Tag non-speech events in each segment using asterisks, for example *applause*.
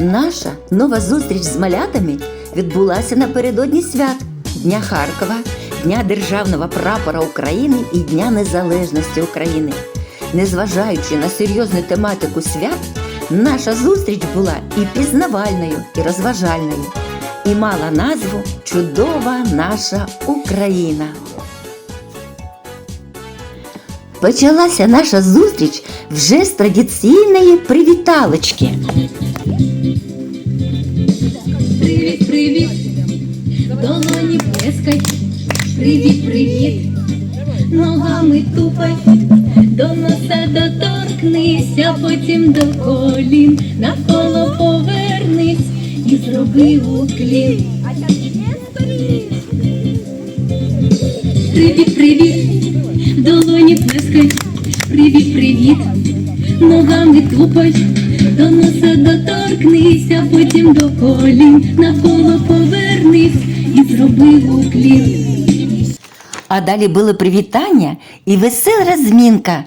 Наша нова зустріч з малятами відбулася напередодні свят Дня Харкова, Дня Державного прапора України і Дня Незалежності України. Незважаючи на серйозну тематику свят, наша зустріч була і пізнавальною, і розважальною, і мала назву Чудова наша Україна. Почалася наша зустріч вже з традиційної привіталочки. Привіт, привіт, долоні плескай, привіт, привіт, ногами тупай, до носа доторкнися, потім до колін, навколо повернись і зроби уклін. Привіт, привіт, долоні плескай, привіт, привіт, ногами тупай, до носа доторкнися, потім до колін, навколо повернись і зроби уклін. А далі були привітання і весела розмінка,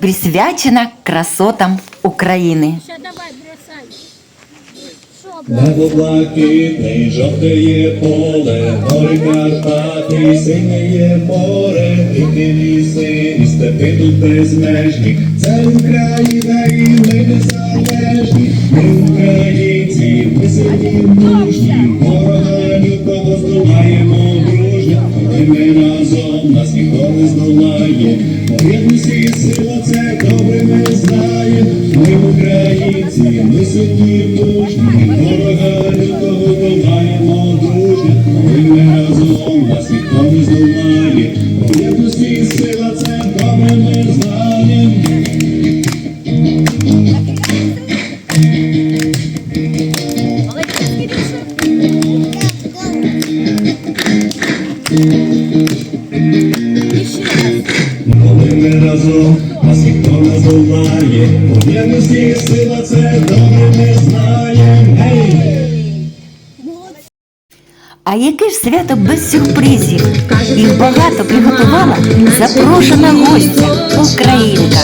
присвячена красотам України. Небо блакитне, жовтеє поле, гори Карпати, синє море, дикі ліси, і степи тут безмежні. Це Україна і ми незалежні, ми українці, ми сильні мужні, ворога лютого здолаємо дружньо, коли ми разом, нас ніхто не здолає. Єдність і сила це добре ми знаємо, ми українці, ми сильні мужні, свято без сюрпризів? Їх багато приготувала запрошена гостя Українка.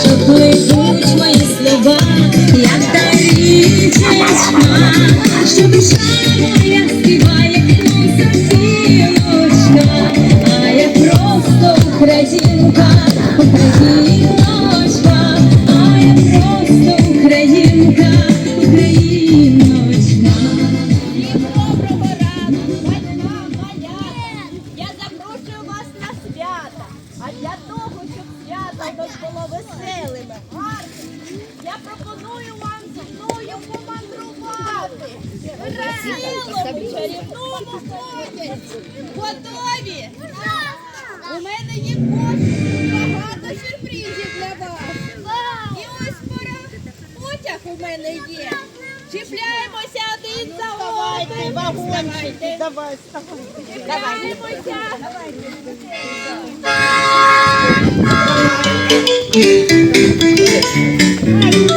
Чарівному. Готові? У мене є багато сюрпризів для вас. І ось пора потяг у мене є. Чіпляємося один за одним. Давайте, давай, Чіпляємося. Я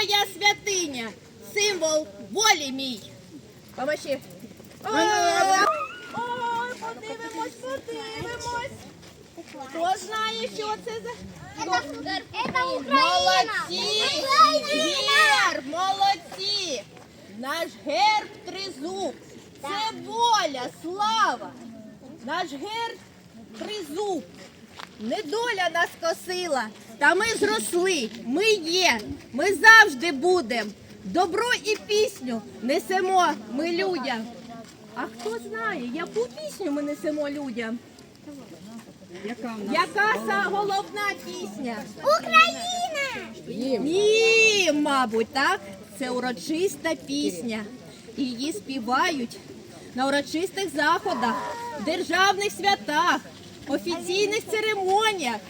моя святиня, символ волі мій. Помощі. Ой, ой, подивимось, подивимось. Хто знає, що це за молодці? Герб, молодці. Наш герб тризуб. Це воля, слава. Наш герб тризуб. Недоля нас косила, та ми зросли, ми є, ми завжди будем. Добро і пісню несемо ми людям. А хто знає, яку пісню ми несемо людям? Яка са головна пісня? Україна! Ні, мабуть, так. Це урочиста пісня. Її співають на урочистих заходах, державних святах, офіційних церемоніях,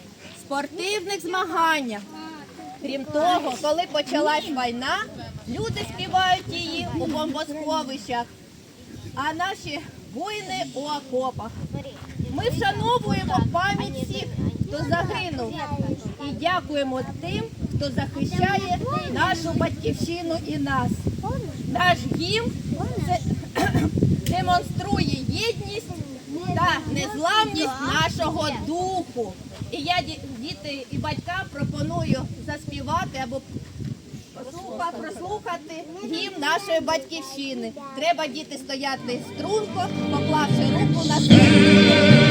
спортивних змаганнях. Крім того, коли почалась війна, люди співають її у бомбосховищах, а наші воїни у окопах. Ми вшановуємо пам'ять всіх, хто загинув, і дякуємо тим, хто захищає нашу батьківщину і нас. Наш гімн *clears throat* демонструє єдність та незламність нашого духу. І я діти і батькам пропоную заспівати або прослухати гімн нашої батьківщини. Треба діти стояти струнко, поклавши руку на серце.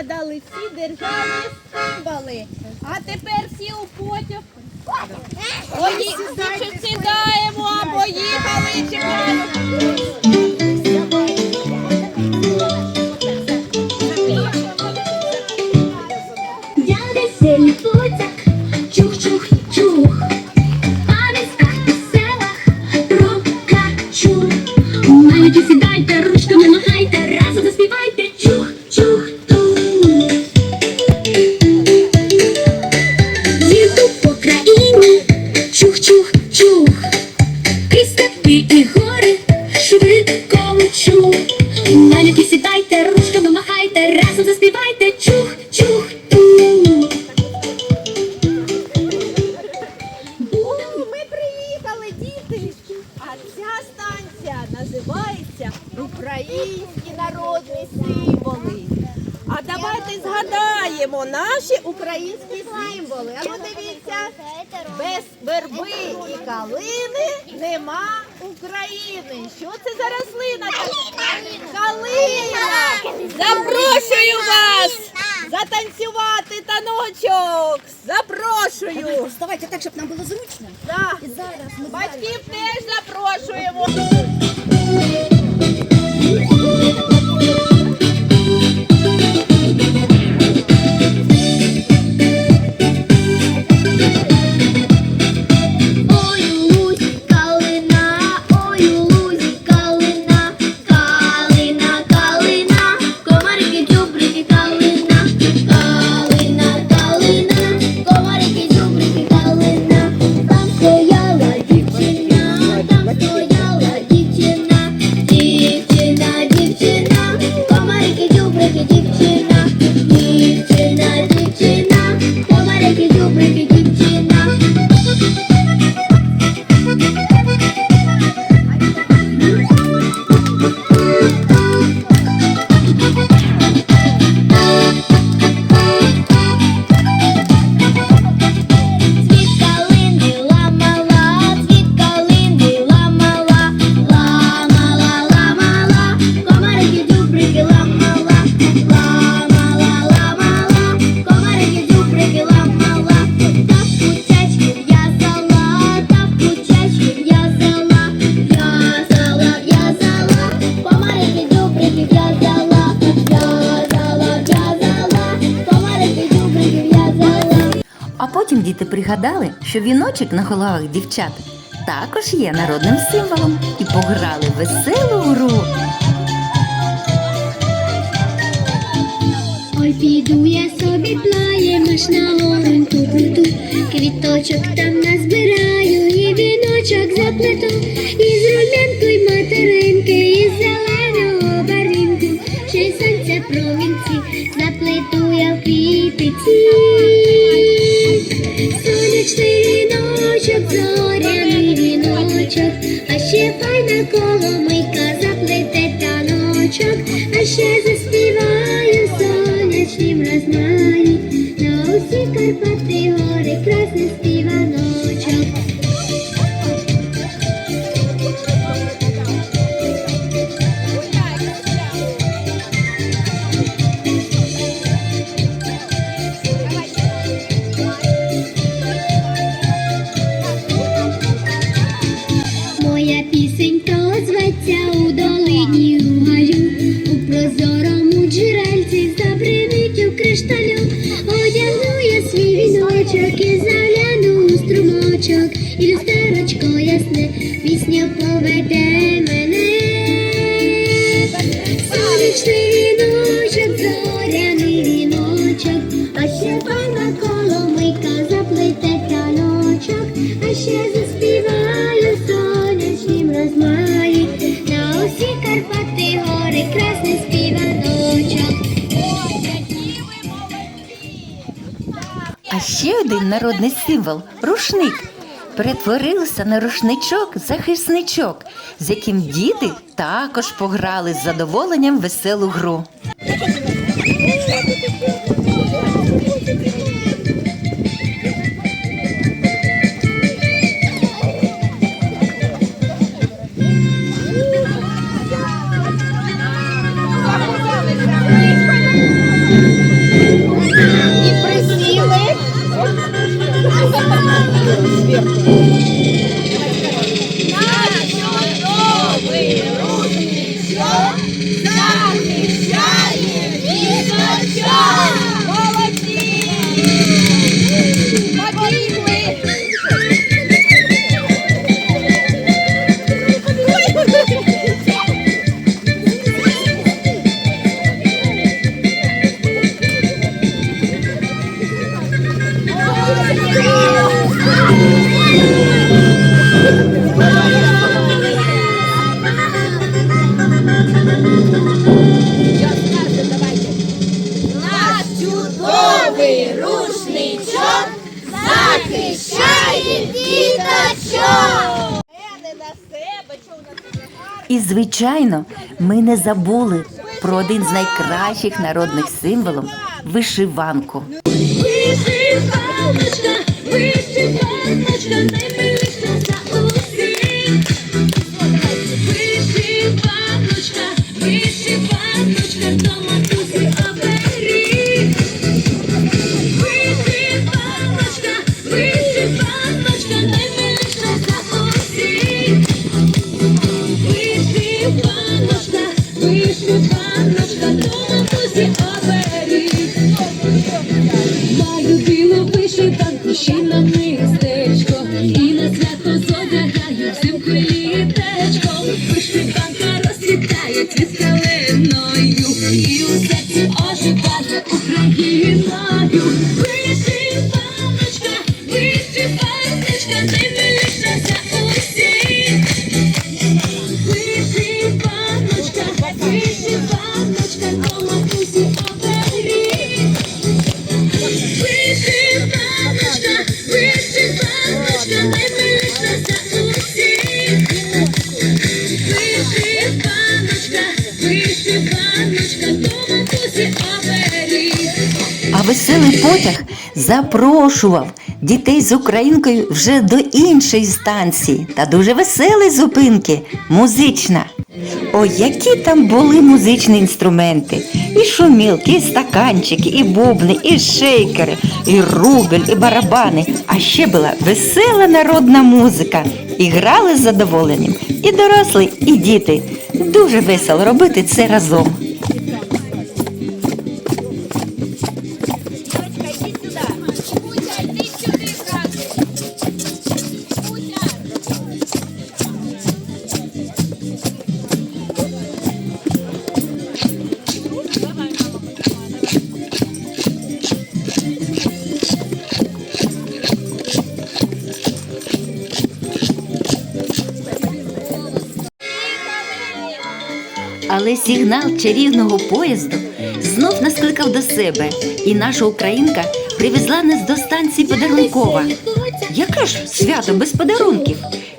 Ми згадали всі державні символи. А тепер всі у потяг. Пої... Чи сідаємо, поїхали, чекаємо. Вас затанцювати таночок! Запрошую! Вставайте так, щоб нам було зручно. Так. І зараз ми Батьків теж запрошуємо. Пригадали, що віночок на головах дівчат також є народним символом і пограли веселу гру. Ой, піду я собі плаєм аж на гореньку круту, квіточок там назбираю і віночок заплету, із рум'янку файна коломийка заплете таночок, а ще заспіваю сонячнім розмаї, на усі Карпати гори красний співаночок. Ще один народний символ рушник. Перетворився на рушничок захисничок, з яким діти також пограли з задоволенням веселу гру. Наш захищає діточок. І, звичайно, ми не забули про один з найкращих народних символів вишиванку. Вишиваночка, вишиваночка, наймиліша веселий потяг запрошував дітей з українкою вже до іншої станції та дуже веселої зупинки музична. Ой, які там були музичні інструменти. І шумілки, і стаканчики, і бубни, і шейкери, і рубель, і барабани. А ще була весела народна музика. І грали з задоволенням і дорослі, і діти. Дуже весело робити це разом. Сигнал чарівного поїзду знов нас кликав до себе, і наша українка привезла нас до станції подарункова. Яке ж свято без подарунків?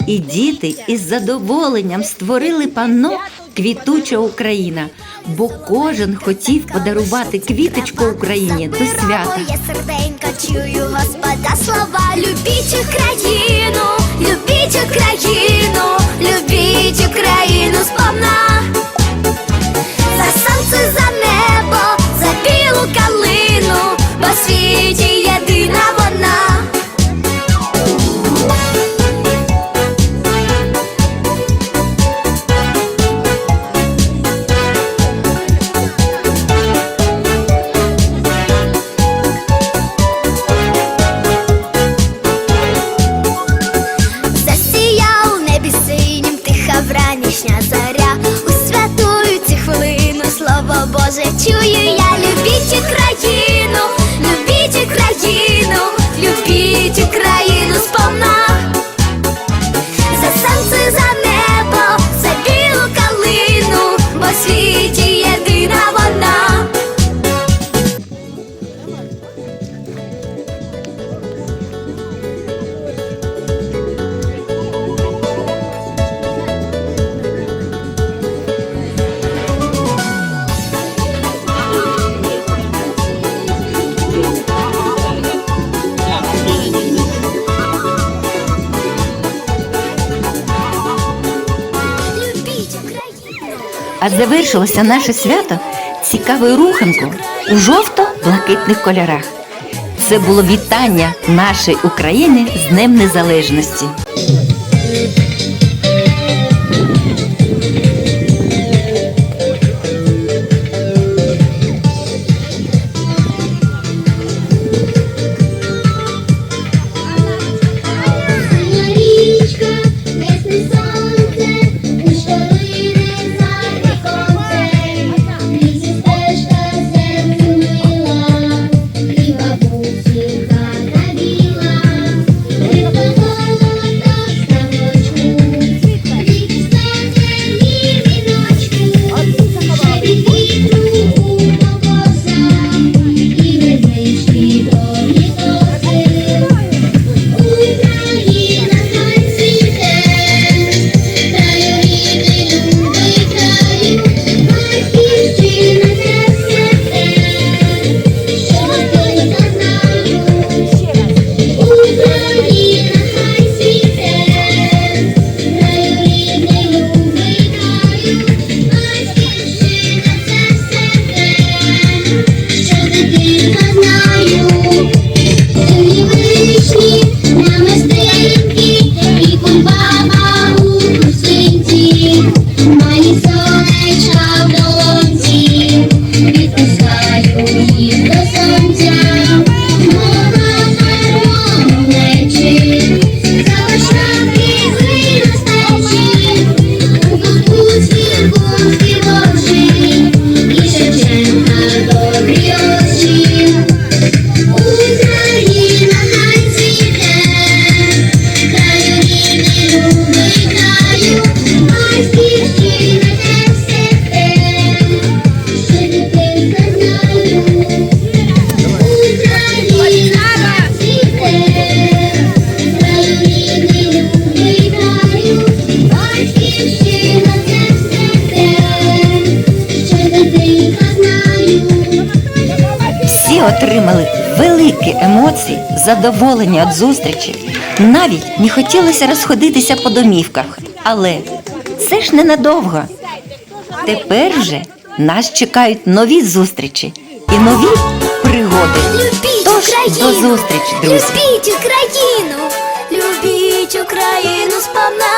І діти із задоволенням створили панно Квітуча Україна, бо кожен хотів подарувати квіточку Україні до свята. Я серденько чую Господа слова. Любіть Україну, любіть Україну, любіть Україну сповна. Світі А завершилося наше свято цікавою руханкою у жовто-блакитних кольорах. Це було вітання нашої України з Днем Незалежності. Всі отримали великі емоції, задоволення від зустрічі. Навіть не хотілося розходитися по домівках, але це ж ненадовго. Тепер вже нас чекають нові зустрічі і нові пригоди. Любіть Тож Україну! до зустрічі, друзі! Любіть Україну, любіть Україну сповна!